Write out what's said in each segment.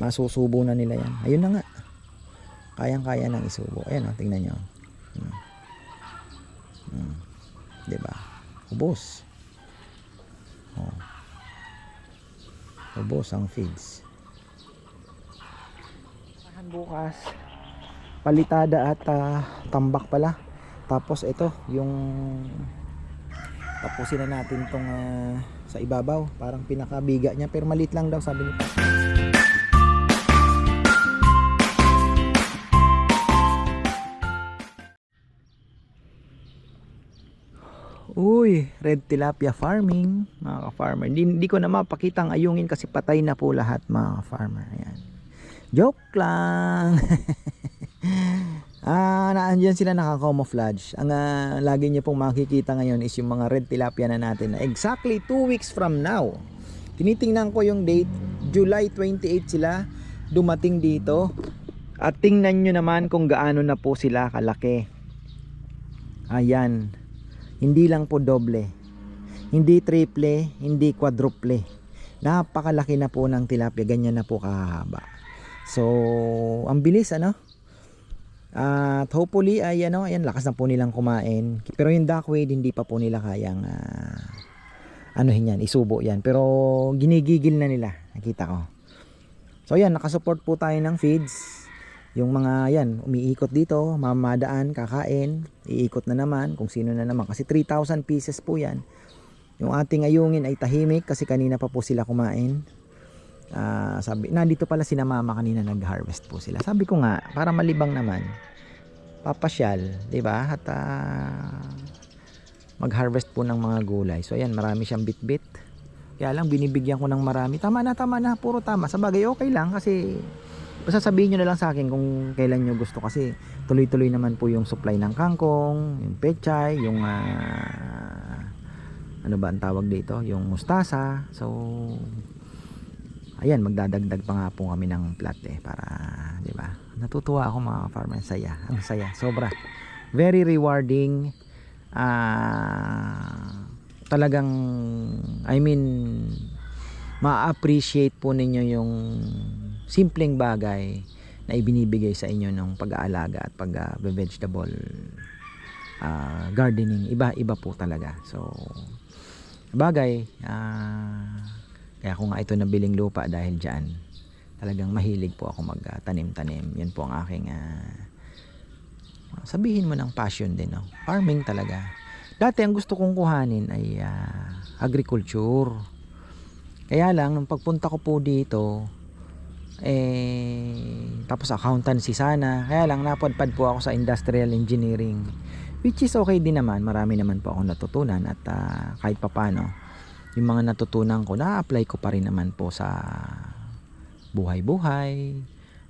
Masusubo na nila yan. Ayun na nga. Kayang-kaya nang isubo. Ayan o, tingnan nyo. Hmm. Hmm. Diba? Ubos. Oh. Ubos ang feeds. Bukas, palitada at ah, tambak pala. Tapos ito, yung tapusin na natin tong ah, sa ibabaw. Parang pinakabiga niya pero maliit lang daw sabi nito. Uy, red tilapia farming, mga ka-farmer. Hindi, ko na mapakita ang ayungin kasi patay na po lahat, mga ka-farmer. Ayan. Joke lang. ah, naandyan sila naka-camouflage. Ang ah, lagi niyo pong makikita ngayon is yung mga red tilapia na natin na exactly 2 weeks from now. Tinitingnan ko yung date, July 28 sila dumating dito. At tingnan nyo naman kung gaano na po sila kalaki. Ayan. Hindi lang po doble. Hindi triple, hindi quadruple. Napakalaki na po ng tilapia, ganyan na po kahaba. So, ang bilis ano? At hopefully ay ano, ayan lakas na po nilang kumain. Pero yung duckweed hindi pa po nila kayang ah, ano yan, isubo yan. Pero ginigigil na nila, nakita ko. So ayan, nakasupport po tayo ng feeds. Yung mga yan, umiikot dito, mamadaan, kakain, iikot na naman kung sino na naman. Kasi 3,000 pieces po yan. Yung ating ayungin ay tahimik kasi kanina pa po sila kumain. Ah, sabi, nandito pala si mama kanina nag-harvest po sila. Sabi ko nga, para malibang naman, papasyal, 'di ba? At ah, mag-harvest po ng mga gulay. So ayan, marami siyang bit-bit. Kaya lang binibigyan ko ng marami. Tama na, tama na, puro tama. Sa bagay, okay lang kasi basta sabihin nyo na lang sa akin kung kailan nyo gusto kasi tuloy-tuloy naman po yung supply ng kangkong, yung pechay, yung ah, ano ba ang tawag dito, yung mustasa. So ayan, magdadagdag pa nga po kami ng plat eh para, 'di ba? Natutuwa ako mga farmer, saya. Ang saya, sobra. Very rewarding. Ah, talagang I mean ma-appreciate po ninyo yung simpleng bagay na ibinibigay sa inyo ng pag-aalaga at pag-vegetable ah, gardening. Iba-iba po talaga. So, bagay, ah, kaya ko nga ito nabiling lupa dahil dyan. Talagang mahilig po ako magtanim-tanim. Yan po ang aking ah, sabihin mo ng passion din. No? Farming talaga. Dati ang gusto kong kuhanin ay ah, agriculture. Kaya lang, nung pagpunta ko po dito, eh, tapos accountancy sana. Kaya lang, napadpad po ako sa industrial engineering. Which is okay din naman. Marami naman po ako natutunan at ah, kahit papano, yung mga natutunan ko, na-apply ko pa rin naman po sa buhay-buhay.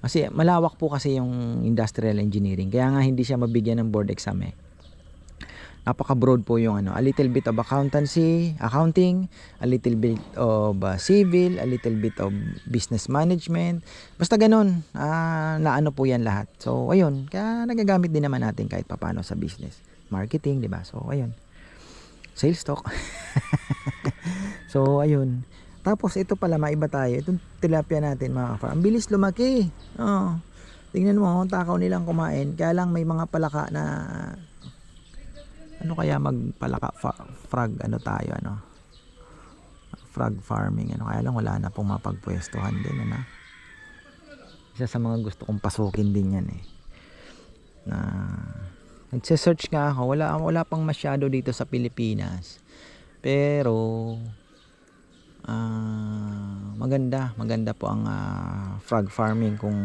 Kasi malawak po kasi yung industrial engineering. Kaya nga hindi siya mabigyan ng board exam eh napaka-broad po yung ano, a little bit of accountancy, accounting, a little bit of uh, civil, a little bit of business management. Basta ganun, ah, na ano po yan lahat. So, ayun, kaya nagagamit din naman natin kahit papano sa business. Marketing, di ba? So, ayun. Sales talk. so, ayun. Tapos, ito pala, maiba tayo. Itong tilapia natin, mga ka Ang bilis lumaki. Oh. Tingnan mo, takaw nilang kumain. Kaya lang may mga palaka na ano kaya magpalaka? Frog ano tayo ano? Frog farming ano? Kaya lang wala na pong mapagpwestuhan din ano? Isa sa mga gusto kong pasukin din yan eh. Na nagse-search nga ako. Wala wala pang masyado dito sa Pilipinas. Pero ah, maganda. Maganda po ang ah, frog farming kung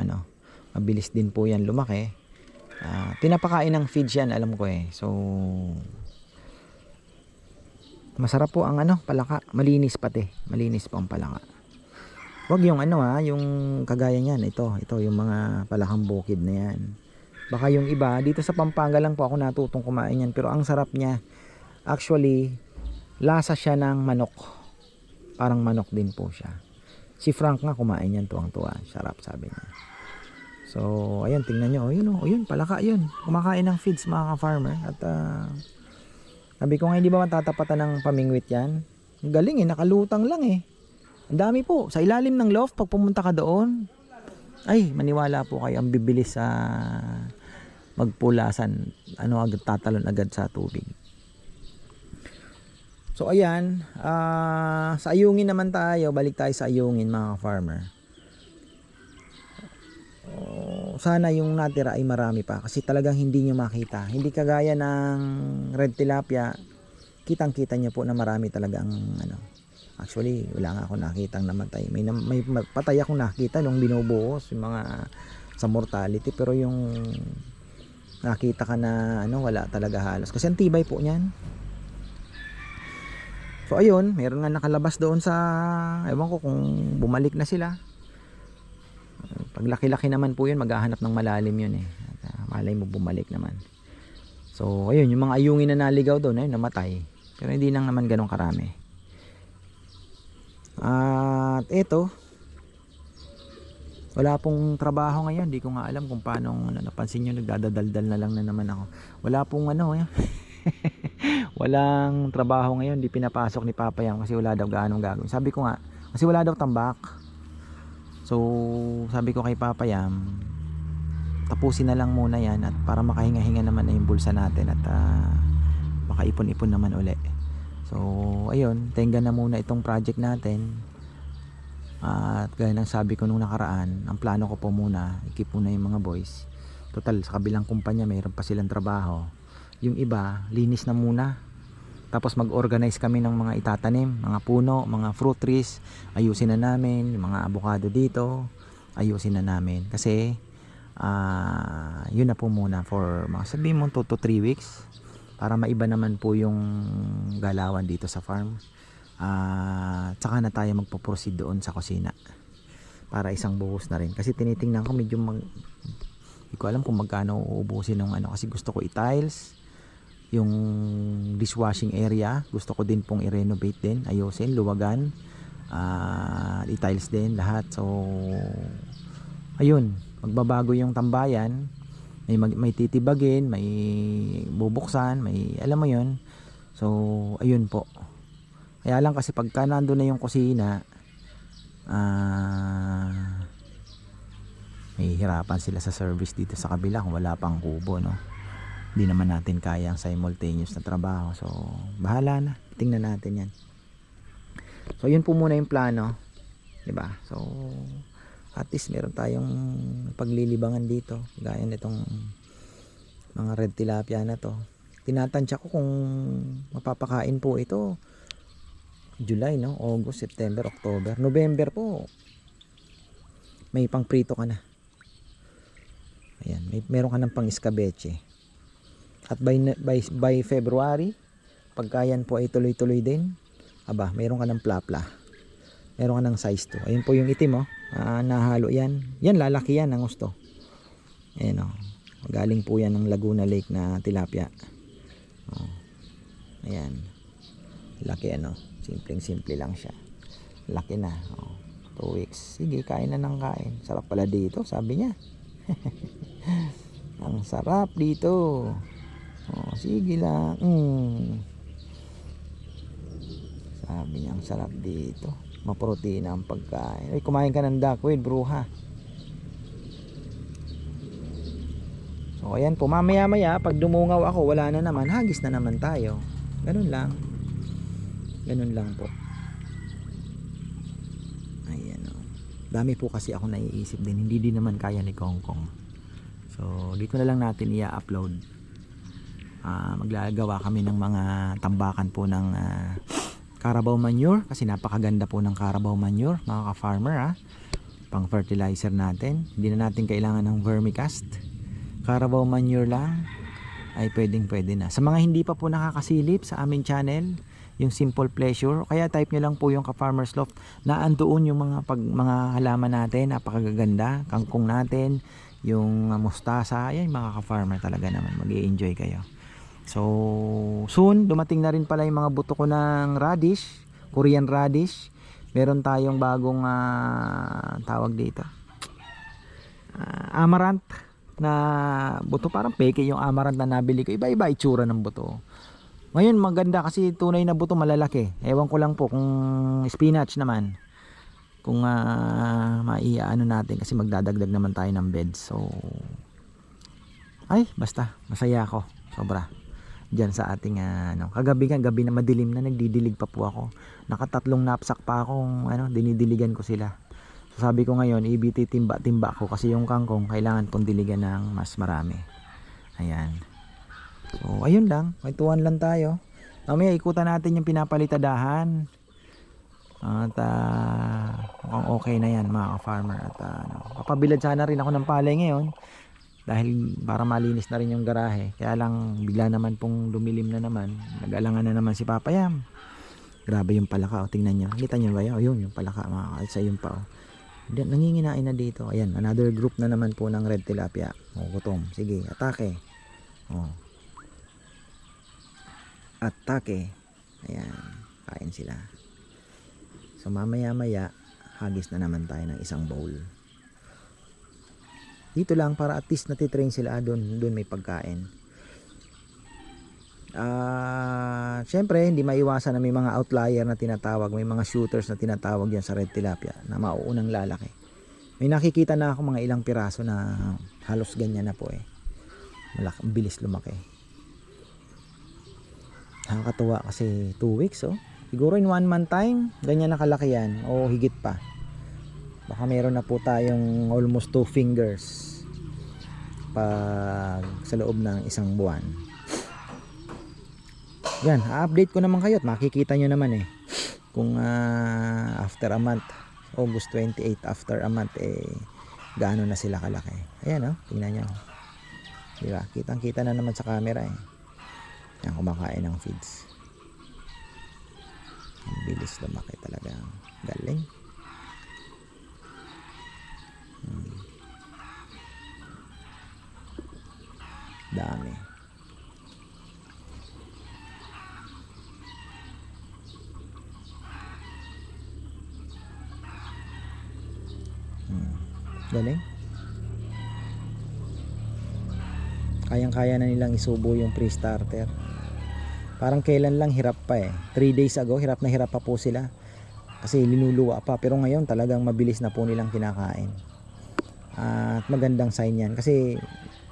ano mabilis din po yan lumaki Ah, pinapakain ng feeds yan, alam ko eh. So, masarap po ang ano, palaka. Malinis pati. Malinis po ang palaka. Huwag yung ano ha, yung kagaya niyan. Ito, ito yung mga palakang bukid na yan. Baka yung iba, dito sa Pampanga lang po ako natutong kumain yan. Pero ang sarap niya, actually, lasa siya ng manok. Parang manok din po siya. Si Frank nga kumain yan tuwang-tuwa. Sarap sabi niya. So, ayan, tingnan nyo. Oh, yun, oh, yun, palaka yun. Kumakain ng feeds mga ka-farmer. At, ah, sabi ko nga, hindi ba matatapatan ng pamingwit yan? Galing eh, nakalutang lang eh. Ang dami po. Sa ilalim ng loft, pag pumunta ka doon, ay, maniwala po kayo, ang bibilis sa magpulasan. Ano, agad tatalon agad sa tubig. So ayan, ah, sa ayungin naman tayo, balik tayo sa ayungin mga farmer. Oh, sana yung natira ay marami pa kasi talagang hindi nyo makita. Hindi kagaya ng red tilapia, kitang-kita nyo po na marami talaga ang ano. Actually, wala nga ako nakitang namatay. May, may ma- patay akong nakita nung binubuhos yung mga sa mortality pero yung nakita ka na ano wala talaga halos kasi ang tibay po niyan So ayun, meron nga nakalabas doon sa ewan ko kung bumalik na sila. Pag laki-laki naman po yun, maghahanap ng malalim yun eh. At, ah, malay mo bumalik naman. So ayun, yung mga ayungin na naligaw doon, ayun, namatay. Pero hindi nang naman ganun karami. At eto, wala pong trabaho ngayon. Hindi ko nga alam kung paano, ano, napansin nyo, nagdadaldal na lang na naman ako. Wala pong ano, eh. walang trabaho ngayon, di pinapasok ni Papa kasi wala daw gaano gagawin. Sabi ko nga, kasi wala daw tambak. So, sabi ko kay Papa Yam, tapusin na lang muna yan at para makahinga-hinga naman na yung bulsa natin at ah, makaipon-ipon naman uli. So, ayun, tenga na muna itong project natin. At gaya ng sabi ko nung nakaraan, ang plano ko po muna, ikip muna yung mga boys. Total, sa kabilang kumpanya, mayroon pa silang trabaho yung iba linis na muna tapos mag-organize kami ng mga itatanim mga puno, mga fruit trees. Ayusin na namin mga avocado dito ayusin na namin. Kasi ah yun na po muna for mga sabihin mo 2 to 3 weeks para maiba naman po yung galawan dito sa farm. Ah tsaka na tayo magpo-proceed doon sa kusina para isang buhos na rin. Kasi tinitingnan ko medyo mag hindi ko alam kung magkano uubusin ng ano kasi gusto ko i-tiles yung dishwashing area. Gusto ko din pong i-renovate din ayusin luwagan ah i-tiles din lahat. So ayun magbabago yung tambayan. May mag, may titibagin may bubuksan may alam mo yun? So ayun po. Kaya lang kasi pagka nandun na yung kusina ah may hirapan sila sa service dito sa kabila kung wala pang kubo no hindi naman natin kaya ang simultaneous na trabaho. So bahala na. Tingnan natin yan. So yun po muna yung plano. Ba so at least meron tayong paglilibangan dito. Gaya nitong mga red tilapia na to. Tinatansya ko kung mapapakain po ito. July no? August September October. November po. May pang prito ka na. Ayan. May meron ka ng pang escabeche at by, by, by February, pagka yan po ay tuloy-tuloy din, aba, meron ka ng plapla. Meron ka ng size 2. Ayun po yung itim, oh. Ah, nahalo yan. Yan, lalaki yan ang gusto. Ayan, oh. Galing po yan ng Laguna Lake na tilapia. Oh. Ayan. Laki, ano. Simpleng-simple lang siya. Laki na. Oh. 2 weeks. Sige, kain na ng kain. Sarap pala dito, sabi niya. ang sarap dito. Oh, sige lang. Mm. Sabi niya, ang sarap dito. Maprotina ang pagkain. Ay, kumain ka ng duckweed, bruha. So, ayan po. Mamaya-maya, pag dumungaw ako, wala na naman. Hagis na naman tayo. Ganun lang. Ganun lang po. Ayan o. Dami po kasi ako naiisip din. Hindi din naman kaya ni Kong Kong. So, dito na lang natin i-upload uh, maglagawa kami ng mga tambakan po ng uh, Carabao manure kasi napakaganda po ng Carabao manure mga ka-farmer ha pang fertilizer natin. Hindi na natin kailangan ng vermicast. Carabao manure lang ay pwedeng pwede na. Sa mga hindi pa po nakakasilip sa aming channel yung simple pleasure kaya type nyo lang po yung ka-farmers loft na andoon yung mga pag, mga halaman natin napakaganda kangkong natin yung mustasa ayan mga ka-farmer talaga naman. Mag enjoy kayo So, soon, dumating na rin pala yung mga buto ko ng radish, Korean radish. Meron tayong bagong uh, tawag dito. Uh, amaranth na buto. Parang peke yung amaranth na nabili ko. Iba-iba itsura ng buto. Ngayon maganda kasi tunay na buto malalaki. Ewan ko lang po kung spinach naman. kung uh, maiaano natin kasi magdadagdag naman tayo ng bed so ay basta masaya ako sobra Diyan sa ating ano kagabi nga gabi na madilim na nagdidilig pa po ako. Nakatatlong knapsack pa akong ano dinidiligan ko sila. So sabi ko ngayon ibiti timba timba ko kasi yung kangkong kailangan pong diligan ng mas marami. Ayan. So ayun lang kwentuhan lang tayo. Mamaya ikutan natin yung pinapalitadahan. At ah, mukhang okay na yan mga ka-farmer. At ah, ano, papabilad sana rin ako ng palay ngayon dahil para malinis na rin yung garahe. Kaya lang bigla naman pong lumilim na naman. Nag-alangan na naman si Papa Yam. Grabe yung palaka o tingnan nyo. Kita nyo ba yun? O yun yung palaka mga kaisa yun pa o Hindi, nanginginain na dito. Ayan another group na naman po ng red tilapia. O gutom. Sige atake. O atake. Ayan kain sila. So mamaya maya hagis na naman tayo ng isang bowl dito lang para at least natitrain sila doon doon may pagkain. Ah syempre hindi maiwasan na may mga outlier na tinatawag may mga shooters na tinatawag yan sa red tilapia na mauunang lalaki. May nakikita na ako mga ilang piraso na halos ganyan na po eh. Malak bilis lumaki. Nakakatuwa kasi 2 weeks oh. Siguro in 1 month time ganyan na kalaki yan o higit pa baka meron na po tayong almost 2 fingers pag sa loob ng isang buwan. Yan update ko naman kayo at makikita nyo naman eh. Kung ah, after a month August 28 after a month eh gaano na sila kalaki. Ayan oh tingnan nyo. Diba? Kitang kita na naman sa camera eh. Yan kumakain ng feeds. Ang bilis lumaki talaga. Galing Hmm. dami. Hmm. galing. Kayang kaya na nilang isubo yung pre-starter. Parang kailan lang hirap pa eh. 3 days ago hirap na hirap pa po sila. Kasi linuluwa pa. Pero ngayon talagang mabilis na po nilang kinakain at magandang sign yan. Kasi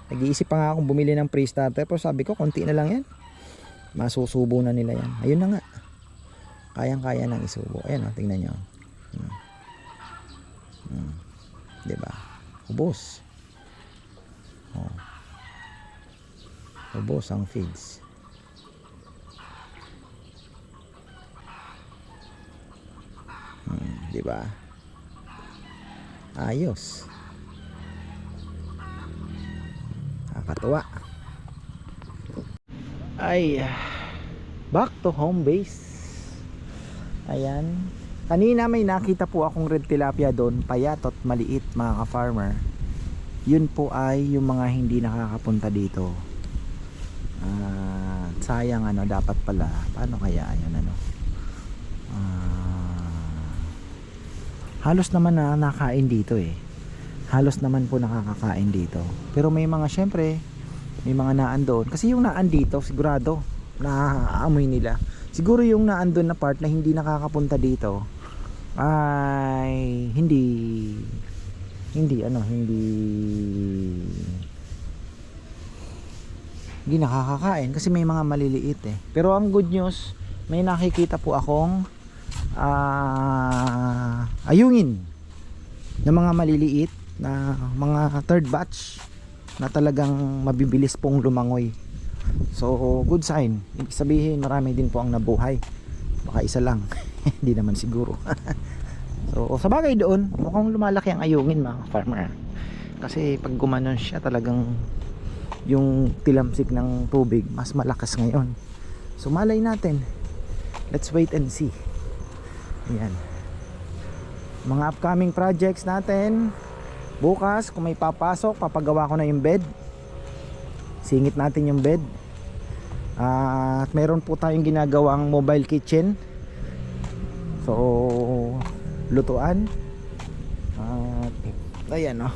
nag-iisip pa nga akong bumili ng pre-starter pero sabi ko konti na lang yan. Masusubo na nila yan. Ayun na nga. Kayang kaya ng isubo. Ayan o tingnan nyo. Hmm. Hmm. diba? Ubos. Oh. ubos ang feeds. Hmm. diba? Ayos nakakatuwa. Ay back to home base. Ayan. Kanina may nakita po akong red tilapia doon payat at maliit mga ka-farmer. Yun po ay yung mga hindi nakakapunta dito. Ah, sayang ano dapat pala. Paano kaya yun ano? Ah, halos naman na nakain dito eh halos naman po nakakakain dito. Pero may mga syempre may mga naan doon. Kasi yung naan dito sigurado naaamoy nila. Siguro yung naan doon na part na hindi nakakapunta dito ay hindi hindi ano hindi hindi nakakakain. Kasi may mga maliliit eh. Pero ang good news may nakikita po akong ah, ayungin na mga maliliit na mga third batch na talagang mabibilis pong lumangoy. So good sign. Ibig sabihin marami din po ang nabuhay. Baka isa lang. Hindi naman siguro. So sa bagay doon mukhang lumalaki ang ayungin mga farmer. Kasi pag gumanon siya talagang yung tilamsik ng tubig mas malakas ngayon. So malay natin. Let's wait and see. Ayan. Mga upcoming projects natin bukas kung may papasok papagawa ko na yung bed. Singit natin yung bed. Ah, at meron po tayong ginagawang mobile kitchen. So lutuan. At ayan oh.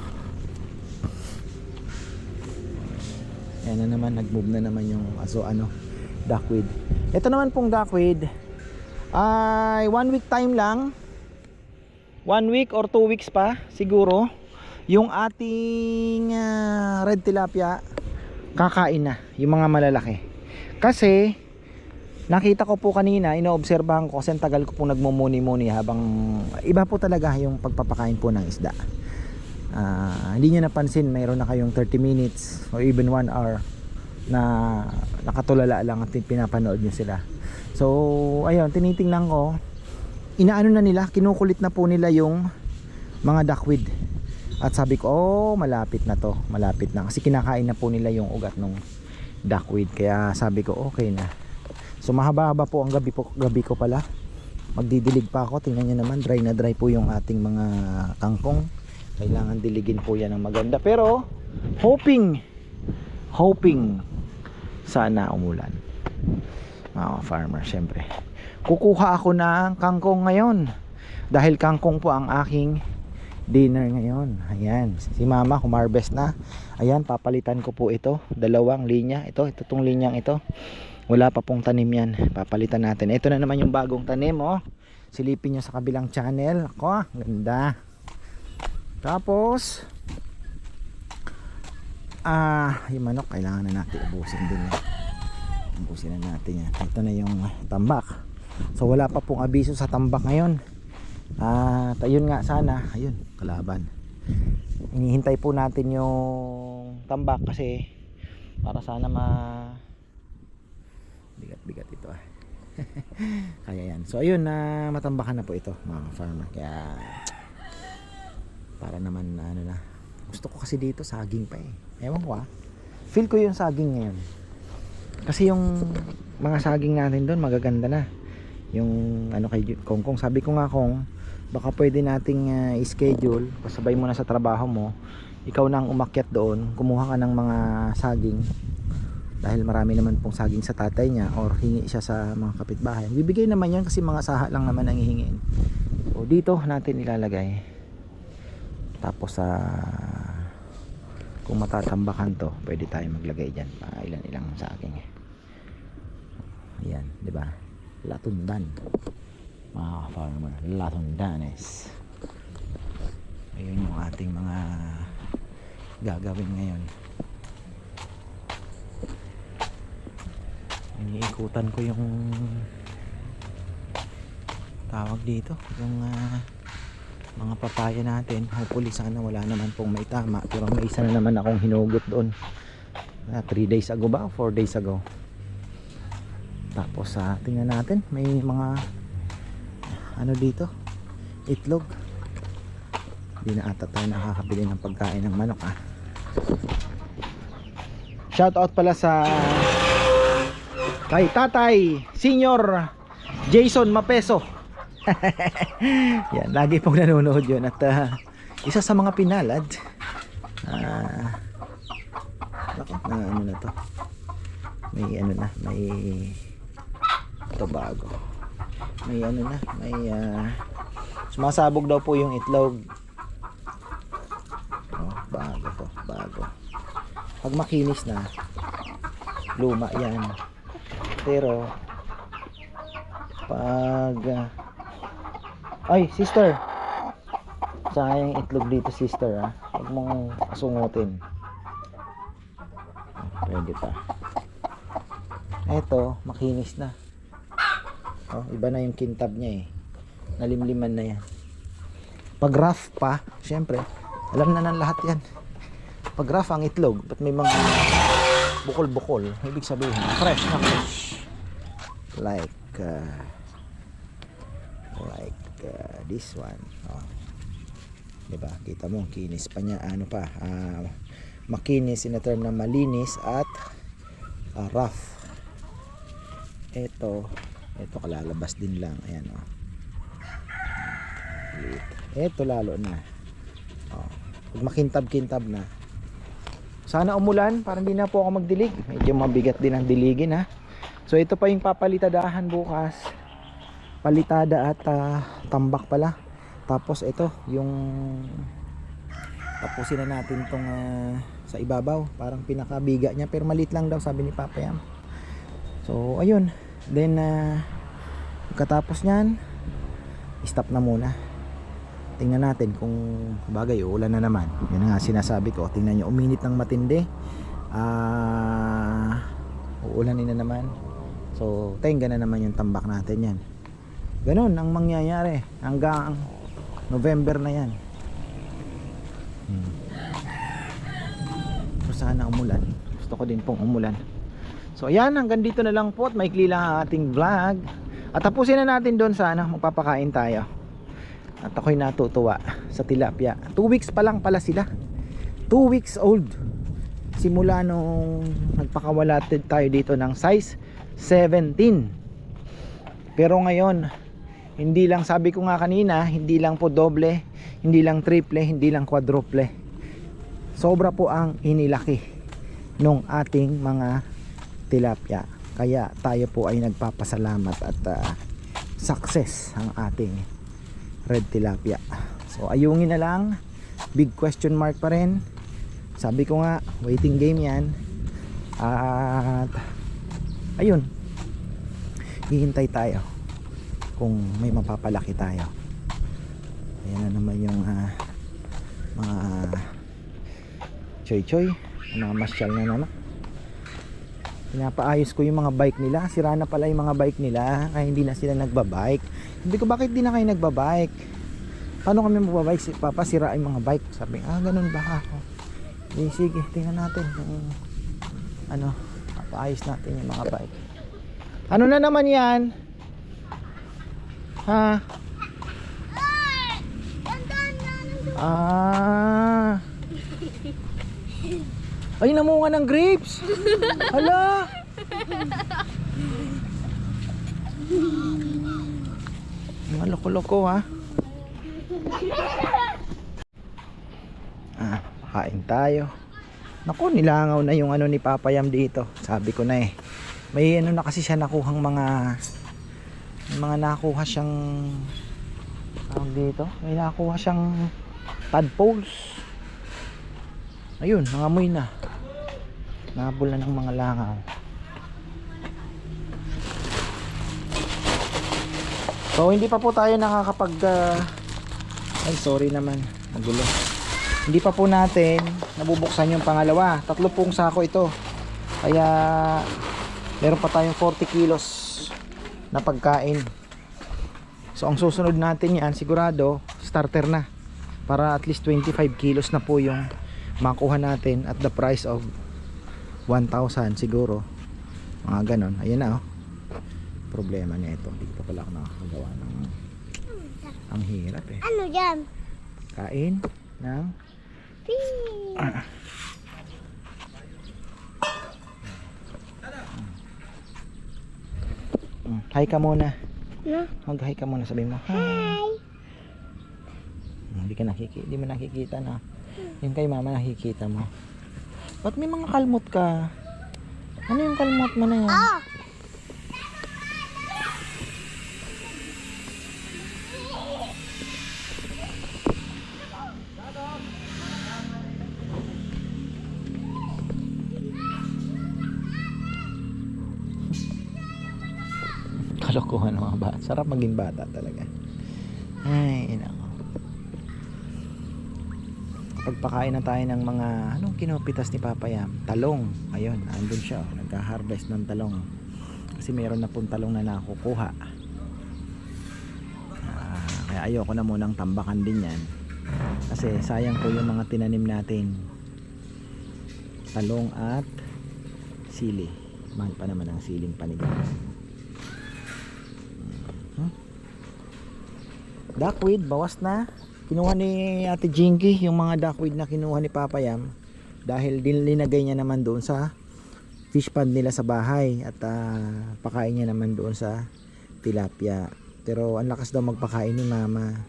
Yan na naman nag-move na naman yung aso ano duckweed ito naman pong duckweed ay one week time lang. One week or two weeks pa siguro yung ating ah, red tilapia kakain na yung mga malalaki. Kasi nakita ko po kanina inoobserbahan ko kasi tagal ko po nagmumuni-muni habang iba po talaga yung pagpapakain po ng isda. Ah, hindi nyo napansin mayroon na kayong 30 minutes or even 1 hour na nakatulala lang at pinapanood nyo sila. So ayun tinitingnan ko inaano na nila kinukulit na po nila yung mga duckweed at sabi ko oh malapit na to malapit na. Kasi kinakain na po nila yung ugat ng duckweed kaya sabi ko okay na. So mahaba-haba po ang gabi, po, gabi ko pala. Magdidilig pa ako. Tingnan nyo naman dry na dry po yung ating mga kangkong. Kailangan diligin po yan ng maganda. Pero hoping hoping sana umulan. Mga farmer syempre. Kukuha ako ng kangkong ngayon. Dahil kangkong po ang aking dinner ngayon. Ayan. Si mama humarbest na. Ayan papalitan ko po ito. Dalawang linya. Ito ito tong linyang ito. Wala pa pong tanim yan. Papalitan natin. Ito na naman yung bagong tanim oh. Silipin nyo sa kabilang channel. Ako ah, ganda. Tapos ah yung manok kailangan na natin ubusin din yan ubusin na natin yan. Ito na yung tambak. So wala pa pong abiso sa tambak ngayon at ayun nga sana. Ayun kalaban. Inihintay po natin yung tambak kasi para sana ma bigat bigat ito ah. Kaya yan. So ayun na matambakan na po ito mga farmer. Kaya para naman ano na. Gusto ko kasi dito saging pa eh. Ewan ko ah. Feel ko yung saging ngayon. Kasi yung mga saging natin doon magaganda na. Yung ano kay Ju- Kong Kong sabi ko nga Kong baka pwede nating ah, i-schedule. Pasabay mo na sa trabaho mo. Ikaw na ang umakyat doon. Kumuha ka ng mga saging. Dahil marami naman pong saging sa tatay niya or hingi siya sa mga kapitbahay. Bibigay naman yan kasi mga saha lang naman ang hihingin. So dito natin ilalagay. Tapos sa kung matatambakan to pwede tayo maglagay dyan pa ilan ilang saging. Ayan di ba? Latundan mga farmer latundanes ayun yung ating mga gagawin ngayon. Iniikutan ko yung tawag dito. Yung ah, mga papaya natin. Hopefully sana wala naman pong may tama. Pero may isa na naman akong hinugot doon. 3 days ago ba? 4 days ago. Tapos sa tingnan natin. May mga ano dito? Itlog. Hindi na ata tayo nakakabili ng pagkain ng manok ah. Shout out pala sa kay tatay senior Jason Mapeso. Yan lagi pong nanonood yun at ah, isa sa mga pinalad. Ah nako na ano na to? May ano na may ito bago may ano na may ah, sumasabog daw po yung itlog. Oh, bago to bago. Pag makinis na luma yan. Pero pag ah, ay sister. Sayang itlog dito sister ha huwag mong asungutin pwede pa. Eto makinis na oh, iba na yung kintab niya eh. Nalimliman na yan. Pag rough pa syempre alam na ng lahat yan. Pag rough ang itlog ba't may mga bukol bukol ibig sabihin fresh na fresh. Like uh, like uh, this one. Oh. diba? Kita mo kinis pa niya. Ano pa? Ah, makinis in a term na malinis at ah, rough. Ito ito kalalabas din lang. Ayan oh. Liit. ito lalo na. Oh. pag makintab kintab na. Sana umulan para hindi na po ako magdilig. Medyo mabigat din ang diligin ha? So ito pa yung papalitadahan bukas. Palitada at ah, tambak pala. Tapos ito yung tapusin na natin tong ah, sa ibabaw. Parang pinakabiga niya pero maliit lang daw sabi ni Papa Yam. So ayun then uh, pagkatapos nyan stop na muna. Tingnan natin kung bagay uulan na naman. Yun nga sinasabi ko tingnan nyo uminit ng matindi. Ah uulanin na naman. So tenga na naman yung tambak natin yan. Ganun ang mangyayari hanggang November na yan. Hmm. so sana umulan. Gusto ko din pong umulan so ayan hanggang dito na lang po at maikli lang ang ating vlog. At tapusin na natin doon sa ano magpapakain tayo. At ako'y natutuwa sa tilapia. 2 weeks pa lang pala sila. 2 weeks old. Simula nung nagpakawala tayo dito ng size 17 pero ngayon hindi lang sabi ko nga kanina hindi lang po doble hindi lang triple hindi lang quadruple. Sobra po ang inilaki nung ating mga tilapia. Kaya tayo po ay nagpapasalamat at ah, success ang ating red tilapia. So ayungin na lang. Big question mark pa rin. Sabi ko nga waiting game yan. At ayun. Hihintay tayo kung may mapapalaki tayo. Ayan na naman yung ah, mga choy choy mga masyal na naman pinapaayos ko yung mga bike nila. Sira na pala yung mga bike nila kaya hindi na sila nagbabike. Sabi ko bakit di na kayo nagbabike? Paano kami magbabike? Si papa sira yung mga bike. Sabi ah ganun ba? Ako eh, sige tingnan natin kung ano papaayos natin yung mga bike. Ano na naman yan? Ha? Ah ay namunga ng grapes. Hala. Mga loko-loko ha? Ah kain tayo. Naku nilangaw na yung ano ni Papayam dito. Sabi ko na eh. May ano na kasi siya nakuhang mga mga nakuha siyang tawag dito? May nakuha siyang tadpoles. Ayun nangamoy na nabol na ng mga langaw. So hindi pa po tayo nakakapag ah, ay sorry naman. Magulo hindi pa po natin nabubuksan yung pangalawa. Tatlo pong sako ito. Kaya meron pa tayong 40 kilos na pagkain. So ang susunod natin yan sigurado starter na. Para at least 25 kilos na po yung makuha natin at the price of 1,000 siguro. Mga ganon. Ayan na oh. Problema na ito. Hindi pa pala ako nakakagawa ng ang hirap eh. Ano yan? kain ng Pee. Mm, hi ka muna. No? mag hi ka muna sabi mo hi. Hi. Mm, hindi ka nakikita hindi mo nakikita na. Yung kay mama nakikita mo ba't may mga kalmot ka? Ano yung kalmot mo na yan Oh. kalokohan mga bata. Sarap maging bata talaga pagpakain na tayo ng mga anong kinupitas ni Papa Yam. Talong. Ayun andun siya oh, nagka-harvest ng talong. Kasi meron na pong talong na nakukuha. Ah, kaya ayoko na munang tambakan din yan. Kasi sayang po yung mga tinanim natin. Talong at sili. Mahal pa naman ang siling panigang Hmm? Duckweed, bawas na. Kinuha ni Ate Jinky yung mga duckweed na kinuha ni Papa Yam dahil din linagay niya naman doon sa fish pond nila sa bahay at ah, pakain niya naman doon sa tilapia. Pero ang lakas daw magpakain ni Mama.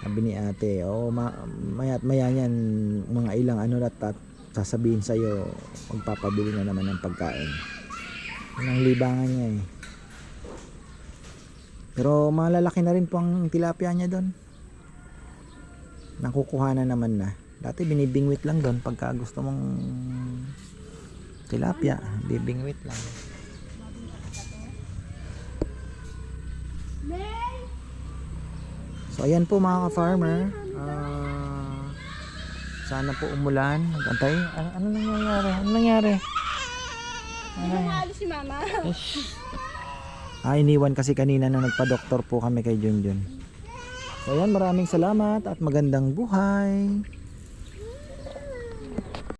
Sabi ni Ate, oh, ma maya't maya yan mga ilang ano at, at sasabihin sa'yo magpapabili na naman ng pagkain. Ang libangan niya eh. Pero malalaki na rin po ang tilapia niya doon. Nakukuha na naman na. Dati binibingwit lang doon pagka gusto mong tilapia. Bibingwit lang. So ayan po mga ka-farmer. Ah, sana po umulan. Antay. Ano, ano nangyayari? Ano nangyari? Ano si mama? Ish. Ah, iniwan kasi kanina na nagpa-doktor po kami kay Junjun. Ayan, maraming salamat at magandang buhay.